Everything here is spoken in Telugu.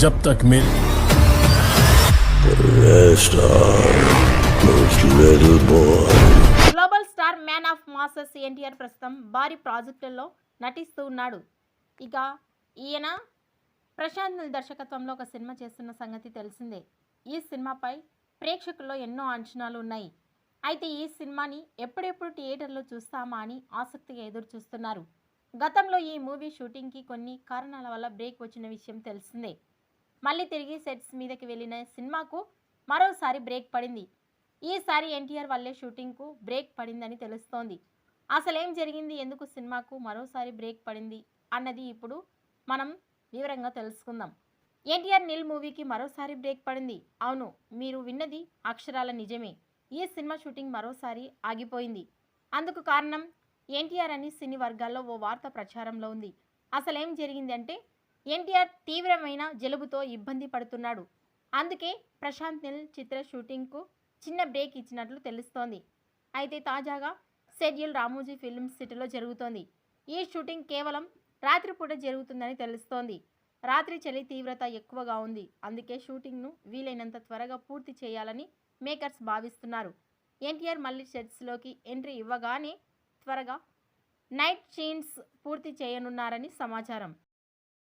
जब तक मेरे Rest are those little boys. Global star man of masses NTR ప్రస్తుతం భారీ ప్రాజెక్టుల్లో నటిస్తూ ఉన్నాడు ఇక ఈయన ప్రశాంత్ నీల్ దర్శకత్వంలో ఒక సినిమా చేస్తున్న సంగతి తెలిసిందే ఈ సినిమాపై ప్రేక్షకుల్లో ఎన్నో అంచనాలు ఉన్నాయి అయితే ఈ సినిమాని ఎప్పుడెప్పుడు థియేటర్లో చూస్తామా అని ఆసక్తిగా ఎదురు చూస్తున్నారు గతంలో ఈ మూవీ షూటింగ్కి కొన్ని కారణాల వల్ల బ్రేక్ వచ్చిన విషయం తెలిసిందే మళ్ళీ తిరిగి సెట్స్ మీదకి వెళ్ళిన సినిమాకు మరోసారి బ్రేక్ పడింది. ఈసారి ఎన్టీఆర్ వల్లే షూటింగ్కు బ్రేక్ పడిందని తెలుస్తోంది. అసలేం జరిగింది? ఎందుకు సినిమాకు మరోసారి బ్రేక్ పడింది? అన్నది ఇప్పుడు మనం వివరంగా తెలుసుకుందాం. ఎన్టీఆర్ నిల్ మూవీకి మరోసారి బ్రేక్ పడింది. అవును మీరు విన్నది అక్షరాల నిజమే. ఈ సినిమా షూటింగ్ మరోసారి ఆగిపోయింది. అందుకు కారణం ఎన్టీఆర్ అని సినీ వర్గాల్లో ఓ వార్త ప్రచారంలో ఉంది. అసలేం జరిగింది అంటే ఎన్టీఆర్ తీవ్రమైన జలుబుతో ఇబ్బంది పడుతున్నాడు. అందుకే ప్రశాంత్ నిల్ చిత్ర షూటింగ్కు చిన్న బ్రేక్ ఇచ్చినట్లు తెలుస్తోంది. అయితే తాజాగా షెడ్యూల్ రామోజీ ఫిల్మ్ సిటీలో జరుగుతోంది. ఈ షూటింగ్ కేవలం రాత్రిపూట జరుగుతుందని తెలుస్తోంది. రాత్రి చలి తీవ్రత ఎక్కువగా ఉంది. అందుకే షూటింగ్ను వీలైనంత త్వరగా పూర్తి చేయాలని మేకర్స్ భావిస్తున్నారు. ఎన్టీఆర్ మళ్ళీ సెట్స్లోకి ఎంట్రీ ఇవ్వగానే త్వరగా నైట్ సీన్స్ పూర్తి చేయనున్నారని సమాచారం.